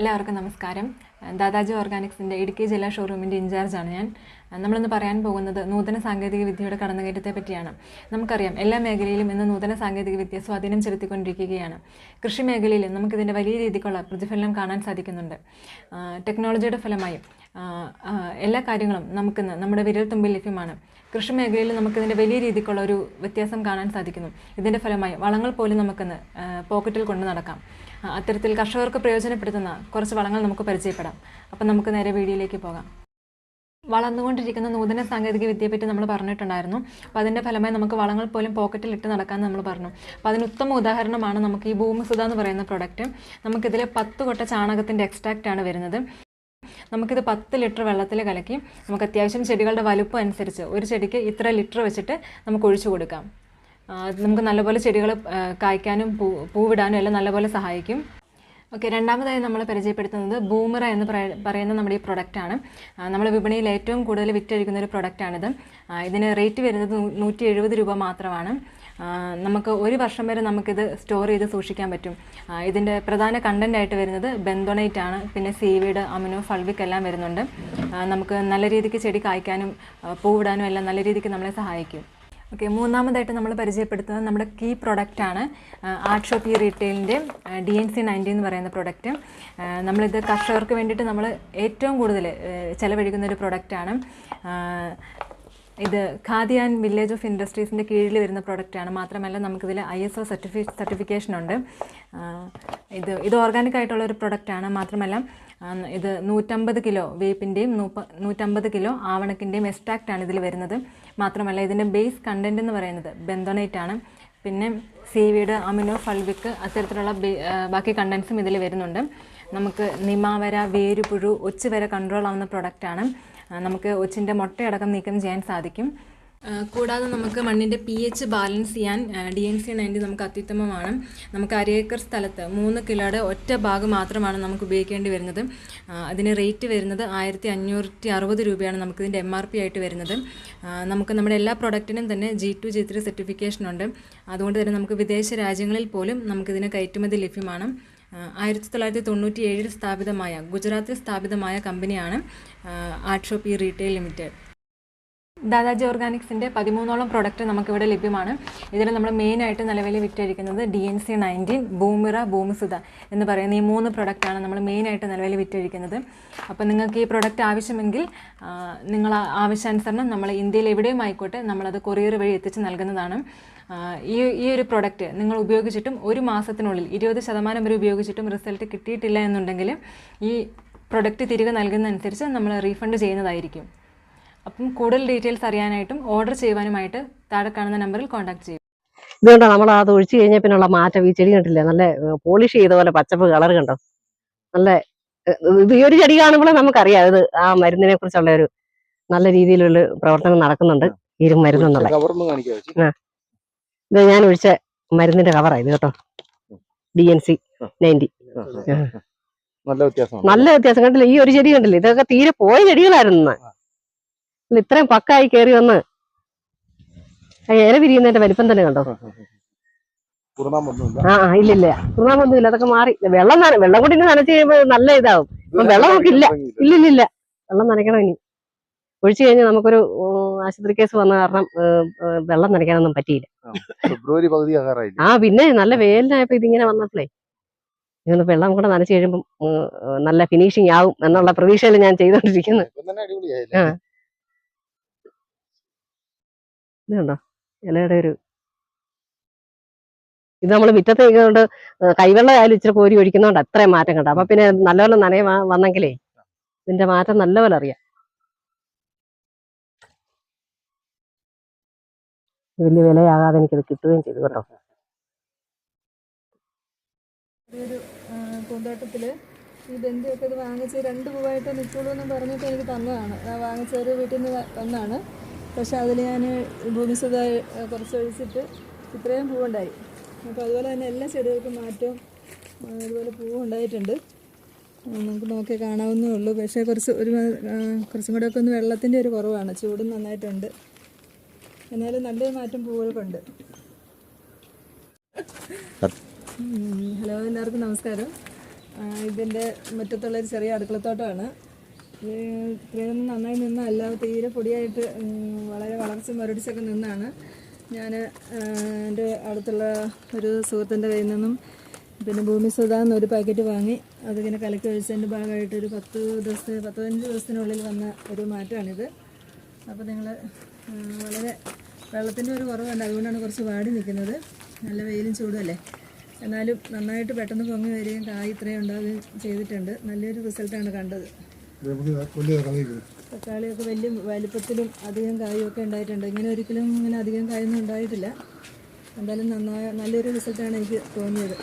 എല്ലാവർക്കും നമസ്കാരം. ദാദാജി ഓർഗാനിക്സിന്റെ ഇടുക്കി ജില്ലാ ഷോറൂമിന്റെ ഇൻചാർജാണ് ഞാൻ. നമ്മളിന്ന് പറയാൻ പോകുന്നത് നൂതന സാങ്കേതിക വിദ്യയുടെ കടന്നുകയറ്റത്തെ പറ്റിയാണ്. നമുക്കറിയാം എല്ലാ മേഖലയിലും ഇന്ന് നൂതന സാങ്കേതിക വിദ്യ സ്വാധീനം ചെലുത്തിക്കൊണ്ടിരിക്കുകയാണ്. കൃഷി മേഖലയിൽ നമുക്കിതിന്റെ വലിയ രീതിക്കുള്ള പ്രതിഫലനം കാണാൻ സാധിക്കുന്നുണ്ട്. ടെക്നോളജിയുടെ ഫലമായി എല്ലാ കാര്യങ്ങളും നമുക്കിന്ന് നമ്മുടെ വിരൽത്തുമ്പിൽ ലഭ്യമാണ്. കൃഷി മേഖലയിൽ നമുക്കിതിന്റെ വലിയ രീതിക്കുള്ള ഒരു വ്യത്യാസം കാണാൻ സാധിക്കുന്നു. ഇതിന്റെ ഫലമായി വളങ്ങൾ പോലും നമുക്കിന്ന് പോക്കറ്റിൽ കൊണ്ട് നടക്കാം. അത്തരത്തിൽ കർഷകർക്ക് പ്രയോജനപ്പെടുത്തുന്ന കുറച്ച് വളങ്ങൾ നമുക്ക് പരിചയപ്പെടാം. അപ്പം നമുക്ക് നേരെ വീഡിയോയിലേക്ക് പോകാം. വളർന്നുകൊണ്ടിരിക്കുന്ന നൂതന സാങ്കേതിക വിദ്യയെപ്പറ്റി നമ്മൾ പറഞ്ഞിട്ടുണ്ടായിരുന്നു. അപ്പോൾ അതിന്റെ ഫലമായി നമുക്ക് വളങ്ങൾ പോലും പോക്കറ്റിൽ ഇട്ട് നടക്കാമെന്ന് നമ്മൾ പറഞ്ഞു. അപ്പോൾ അതിന് ഉത്തമ ഉദാഹരണമാണ് നമുക്ക് ഈ ഭൂമിസുധ എന്ന് പറയുന്ന പ്രൊഡക്റ്റ് നമുക്കിതിൽ പത്ത് കൊട്ട ചാണകത്തിന്റെ ആണ് വരുന്നത്. നമുക്കിത് പത്ത് ലിറ്റർ വെള്ളത്തിൽ കലക്കി നമുക്ക് അത്യാവശ്യം ചെടികളുടെ വലുപ്പം അനുസരിച്ച് ഒരു ചെടിക്ക് ഇത്ര ലിറ്റർ വെച്ചിട്ട് നമുക്ക് ഒഴിച്ചു കൊടുക്കാം. നമുക്ക് നല്ലപോലെ ചെടികൾ കായ്ക്കാനും പൂ പൂവിടാനും എല്ലാം നല്ലപോലെ സഹായിക്കും. ഓക്കെ രണ്ടാമതായി നമ്മൾ പരിചയപ്പെടുത്തുന്നത് ബൂമറ എന്ന് പറയുന്ന നമ്മുടെ ഈ പ്രൊഡക്റ്റാണ് നമ്മൾ വിപണിയിൽ ഏറ്റവും കൂടുതൽ വിറ്റഴിക്കുന്ന ഒരു പ്രൊഡക്റ്റാണിത് ഇതിന് റേറ്റ് വരുന്നത് നൂറ്റി എഴുപത് രൂപ മാത്രമാണ്. നമുക്ക് ഒരു വർഷം വരെ നമുക്കിത് സ്റ്റോർ ചെയ്ത് സൂക്ഷിക്കാൻ പറ്റും. ഇതിന്റെ പ്രധാന കണ്ടന്റ് ആയിട്ട് വരുന്നത് ബെന്തോണൈറ്റ് ആണ്. പിന്നെ സീവീഡ് അമിനോ ഫൾവിക് എല്ലാം വരുന്നുണ്ട്. നമുക്ക് നല്ല രീതിക്ക് ചെടി കായ്ക്കാനും പൂവിടാനും എല്ലാം നല്ല രീതിക്ക് നമ്മളെ സഹായിക്കും. ഓക്കെ മൂന്നാമതായിട്ട് നമ്മൾ പരിചയപ്പെടുത്തുന്നത് നമ്മുടെ കീ പ്രൊഡക്റ്റാണ് ആർട്ട് ഷോപ്പ് ഈ റീറ്റെയിലിന്റെ ഡി എൻ സി നയന്റി എന്ന് പറയുന്ന പ്രൊഡക്റ്റ് നമ്മളിത് കർഷകർക്ക് വേണ്ടിയിട്ട് നമ്മൾ ഏറ്റവും കൂടുതൽ ചിലവഴിക്കുന്ന ഒരു പ്രൊഡക്റ്റാണ് ഇത് ഖാദി ആൻഡ് വില്ലേജ് ഓഫ് ഇൻഡസ്ട്രീസിന്റെ കീഴിൽ വരുന്ന പ്രൊഡക്റ്റാണ് മാത്രമല്ല നമുക്കിതിൽ ഐ എസ് ഒ സർട്ടിഫി സർട്ടിഫിക്കേഷൻ ഉണ്ട്. ഇത് ഇത് ഓർഗാനിക് ആയിട്ടുള്ള ഒരു പ്രൊഡക്റ്റാണ് മാത്രമല്ല ഇത് നൂറ്റമ്പത് കിലോ വേപ്പിന്റെയും നൂപ്പ നൂറ്റമ്പത് കിലോ ആവണക്കിന്റെയും എക്സ്ട്രാക്റ്റാണ് ഇതിൽ വരുന്നത്. മാത്രമല്ല ഇതിന്റെ ബേസ് കണ്ടന്റ് എന്ന് പറയുന്നത് ബെന്തോണൈറ്റ് ആണ്. പിന്നെ സീവീഡ് അമിനോ ഫൾവിക്ക് അത്തരത്തിലുള്ള ബാക്കി കണ്ടൻസും ഇതിൽ വരുന്നുണ്ട്. നമുക്ക് നിമാവര വേരുപുഴു ഒച്ച് വരെ കൺട്രോൾ ആവുന്ന പ്രൊഡക്റ്റാണ് നമുക്ക് ഒച്ചിന്റെ മുട്ടയടക്കം നീക്കം ചെയ്യാൻ സാധിക്കും. കൂടാതെ നമുക്ക് മണ്ണിന്റെ പി എച്ച് ബാലൻസ് ചെയ്യാൻ ഡി എൻ സി നയന്റി നമുക്ക് അത്യുത്തമമാണ്. നമുക്ക് അരയേക്കർ സ്ഥലത്ത് മൂന്ന് കിലോയുടെ ഒറ്റ ഭാഗം മാത്രമാണ് നമുക്ക് ഉപയോഗിക്കേണ്ടി വരുന്നത്. അതിന് റേറ്റ് വരുന്നത് ആയിരത്തി അഞ്ഞൂറ്റി അറുപത് രൂപയാണ് നമുക്കിതിന്റെ എം ആർ പി ആയിട്ട് വരുന്നത്. നമുക്ക് നമ്മുടെ എല്ലാ പ്രൊഡക്റ്റിനും തന്നെ G two G three certification ഉണ്ട്. അതുകൊണ്ട് തന്നെ നമുക്ക് വിദേശ രാജ്യങ്ങളിൽ പോലും നമുക്കിതിന് കയറ്റുമതി ലഭ്യമാണ്. ആയിരത്തി തൊള്ളായിരത്തി തൊണ്ണൂറ്റി ഏഴിൽ സ്ഥാപിതമായ ഗുജറാത്തിൽ സ്ഥാപിതമായ കമ്പനിയാണ് ഈ റീറ്റെയിൽ ലിമിറ്റഡ് ദാദാജി ഓർഗാനിക്സിന്റെ പതിമൂന്നോളം പ്രൊഡക്റ്റ് നമുക്കിവിടെ ലഭ്യമാണ്. ഇതിൽ നമ്മൾ മെയിനായിട്ട് നിലവിൽ വിറ്റഴിക്കുന്നത് ഡി എൻ സി നയന്റീൻ ഭൂമിറ ഭൂമിസുത എന്ന് പറയുന്ന ഈ മൂന്ന് പ്രൊഡക്റ്റാണ് നമ്മൾ മെയിനായിട്ട് നിലവിൽ വിറ്റഴിക്കുന്നത്. അപ്പോൾ നിങ്ങൾക്ക് ഈ പ്രൊഡക്റ്റ് ആവശ്യമെങ്കിൽ നിങ്ങൾ ആവശ്യാനുസരണം നമ്മൾ ഇന്ത്യയിൽ എവിടെയും ആയിക്കോട്ടെ നമ്മളത് കൊറിയർ വഴി എത്തിച്ച് നൽകുന്നതാണ്. ഈ ഈ ഒരു പ്രൊഡക്റ്റ് നിങ്ങൾ ഉപയോഗിച്ചിട്ടും ഒരു മാസത്തിനുള്ളിൽ ഇരുപത് ശതമാനം വരെ ഉപയോഗിച്ചിട്ടും റിസൾട്ട് കിട്ടിയിട്ടില്ല എന്നുണ്ടെങ്കിൽ ഈ പ്രൊഡക്റ്റ് തിരികെ നൽകുന്നതനുസരിച്ച് നമ്മൾ റീഫണ്ട് ചെയ്യുന്നതായിരിക്കും. അപ്പം കൂടുതൽ ഡീറ്റെയിൽസ് അറിയാനായിട്ടും ഓർഡർ ചെയ്യുവാനുമായിട്ട് താഴെ കാണുന്ന നമ്പറിൽ കോൺടാക്ട് ചെയ്യും. ഇതുകൊണ്ടാ നമ്മൾ അത് ഒഴിച്ചു കഴിഞ്ഞാൽ പിന്നുള്ള മാറ്റം ഈ ചെടി കണ്ടില്ലേ? നല്ല പോളിഷ് ചെയ്ത പോലെ പച്ചപ്പ് കളർ കണ്ടോ? നല്ല ഇത് ഈ ഒരു ചെടി കാണുമ്പോൾ നമുക്കറിയാം ഇത് ആ മരുന്നിനെ കുറിച്ചുള്ള ഒരു നല്ല രീതിയിലുള്ള പ്രവർത്തനം നടക്കുന്നുണ്ട്. ഈ ഒരു മരുന്ന് എന്നുള്ള. ഇത് ഞാൻ ഒഴിച്ച മരുന്നിന്റെ കവറാണ് ഇത് കേട്ടോ. D N C ninety. നല്ല വ്യത്യാസം. കണ്ടില്ല? ഈ ഒരു ചെടി കണ്ടില്ലേ? ഇതൊക്കെ തീരെ പോയ ചെടികളായിരുന്നു. അല്ല, ഇത്രയും പക്കായി കയറി വന്ന് ആ ഇല വിരിയുന്നതിന്റെ വലിപ്പം തന്നെ കണ്ടോ? ആ ആ, ഇല്ല ഇല്ല. കുറുനാമൊന്നുമില്ല അതൊക്കെ മാറി. വെള്ളം നന വെള്ളം കൂടി നനച്ച് കഴിയുമ്പോൾ നല്ല ഇതാവും. വെള്ളം നമുക്കില്ല ഇല്ല. ഇല്ല ഇല്ല വെള്ളം നനയ്ക്കണം ഇനി. ഒഴിച്ചു കഴിഞ്ഞാൽ നമുക്കൊരു ആശുപത്രി കേസ് വന്ന കാരണം വെള്ളം നനയ്ക്കാനൊന്നും പറ്റിയില്ല. ഫെബ്രുവരി പകുതി ആ പിന്നെ നല്ല വേലിനായപ്പോ ഇതിങ്ങനെ വന്നപ്പോഴേ ഇങ്ങനെ വെള്ളം കൂടെ നനച്ച് കഴിയുമ്പോൾ നല്ല ഫിനിഷിങ് ആവും എന്നുള്ള പ്രതീക്ഷയിൽ ഞാൻ ചെയ്തോണ്ടിരിക്കുന്നു. ഇപ്പം ഇതുണ്ടോ? ഇലയുടെ ഒരു ഇത് നമ്മൾ മുറ്റത്ത് കൊണ്ട് കൈവെള്ളം ആയാലും ഇച്ചിരി കോരി ഒഴിക്കുന്നതുകൊണ്ട് അത്രയും മാറ്റം കണ്ടോ അപ്പൊ പിന്നെ നല്ലപോലെ നനയ വന്നെങ്കിലേ ഇതിന്റെ മാറ്റം നല്ലപോലെ അറിയാം. വലിയ വിലയാകാതെ എനിക്കിത് കിട്ടുകയും ചെയ്തു കേട്ടോ. പൂന്തോട്ടത്തിൽ ഈ ബന്ധിയൊക്കെ ഇത് വാങ്ങിച്ച് രണ്ട് പൂവായിട്ട് നിൽക്കുള്ളൂ എന്ന് പറഞ്ഞിട്ട് എനിക്ക് തന്നതാണ്. ആ വാങ്ങിച്ച ഒരു വീട്ടിൽ നിന്ന് ത- തന്നതാണ് പക്ഷെ അതിൽ ഞാൻ ഭൂമിസുത കുറച്ച് ഒഴിച്ചിട്ട് ഇത്രയും പൂവുണ്ടായി. അപ്പോൾ അതുപോലെ തന്നെ എല്ലാ ചെടികൾക്കും മാറ്റവും അതുപോലെ പൂവുണ്ടായിട്ടുണ്ട് നമുക്ക് നോക്കി കാണാവുന്നേ ഉള്ളൂ. പക്ഷേ കുറച്ച് ഒരു കുറച്ചും കൂടെ ഒക്കെ ഒന്ന് വെള്ളത്തിന്റെ ഒരു കുറവാണ്. ചൂടും നന്നായിട്ടുണ്ട്. എന്നാലും നല്ലൊരു മാറ്റം പൂവുകൾക്കുണ്ട്. ഹലോ എല്ലാവർക്കും നമസ്കാരം. ഇതിന്റെ മുറ്റത്തുള്ള ഒരു ചെറിയ അടുക്കളത്തോട്ടമാണ്. ഇത്രയൊന്നും നന്നായി നിന്നല്ല തീരെ പൊടിയായിട്ട് വളരെ വളർച്ച മരടിച്ചൊക്കെ നിന്നാണ് ഞാൻ എന്റെ അടുത്തുള്ള ഒരു സുഹൃത്തിന്റെ കയ്യിൽ നിന്നും പിന്നെ ഭൂമി സുധ ഒരു പാക്കറ്റ് വാങ്ങി അതിങ്ങനെ കലക്കി ഒഴിച്ചതിന്റെ ഭാഗമായിട്ട് ഒരു പത്ത് ദിവസത്തെ പത്തഞ്ച് ദിവസത്തിനുള്ളിൽ വന്ന ഒരു മാറ്റമാണിത്. അപ്പോൾ നിങ്ങൾ വളരെ വെള്ളത്തിന്റെ ഒരു കുറവുണ്ട്. അതുകൊണ്ടാണ് കുറച്ച് വാടി നിൽക്കുന്നത്. നല്ല വെയിലും ചൂടുമല്ലേ എന്നാലും നന്നായിട്ട് പെട്ടെന്ന് പൊങ്ങി വരികയും കായ് ഇത്രയും ഉണ്ടാവുകയും ചെയ്തിട്ടുണ്ട്. നല്ലൊരു റിസൾട്ടാണ് കണ്ടത്. തക്കാളിയൊക്കെ വലിയ വലിപ്പത്തിലും അധികം കായൊക്കെ ഉണ്ടായിട്ടുണ്ട്. ഇങ്ങനെ ഒരിക്കലും ഇങ്ങനെ അധികം കായൊന്നും ഉണ്ടായിട്ടില്ല. എന്തായാലും നന്നായ നല്ലൊരു റിസൾട്ടാണ് എനിക്ക് തോന്നിയത്.